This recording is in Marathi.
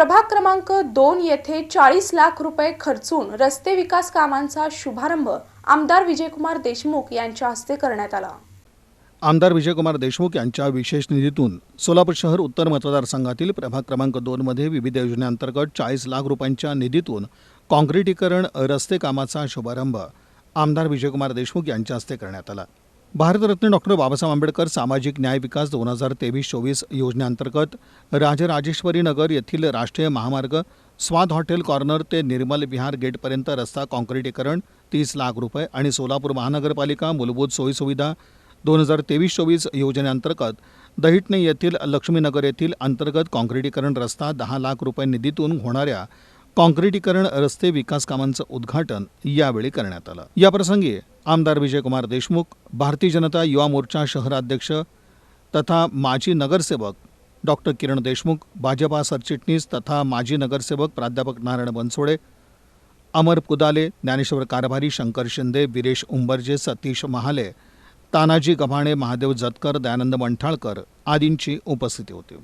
प्रभाग क्रमांक दोन येथे चाळीस लाख रुपये खर्चून रस्ते विकास कामांचा शुभारंभ आमदार विजयकुमार देशमुख यांच्या हस्ते करण्यात आला. आमदार विजयकुमार देशमुख यांच्या विशेष निधीतून सोलापूर शहर उत्तर मतदारसंघातील प्रभाग क्रमांक दोनमध्ये विविध योजनेअंतर्गत चाळीस लाख रुपयांच्या निधीतून काँक्रिटीकरण रस्ते कामाचा शुभारंभ आमदार विजयकुमार देशमुख यांच्या हस्ते करण्यात आला. भारतरत्न डॉक्टर बाबासाहेब आंबेडकर सामाजिक न्याय विकास दोन हजार तेवीस चोवीस योजनेअंतर्गत राजराजेश्वरी नगर येथील राष्ट्रीय महामार्ग स्वाद हॉटेल कॉर्नर ते निर्मल विहार गेटपर्यंत रस्ता काँक्रिटीकरण तीस लाख रुपये आणि सोलापूर महानगरपालिका मूलभूत सोयीसुविधा दोन हजार तेवीस चोवीस योजनेअंतर्गत दहिटणे येथील लक्ष्मीनगर येथील अंतर्गत काँक्रिटीकरण रस्ता दहा लाख रुपये निधीतून होणाऱ्या काँक्रिटीकरण रस्ते विकास कामांचं उद्घाटन यावेळी करण्यात आलं. याप्रसंगी आमदार विजयकुमार देशमुख भारतीय जनता युवा मोर्चा शहराध्यक्ष तथा माजी नगरसेवक डॉक्टर किरण देशमुख भाजपा सरचिटणीस तथा माजी नगरसेवक प्राध्यापक नारायण बनसोडे अमर कुदाले ज्ञानेश्वर कारभारी शंकर शिंदे विरेश उंबरजे सतीश महाले तानाजी गव्हाणे महादेव जतकर दयानंद मंठाळकर आदींची उपस्थिती होती.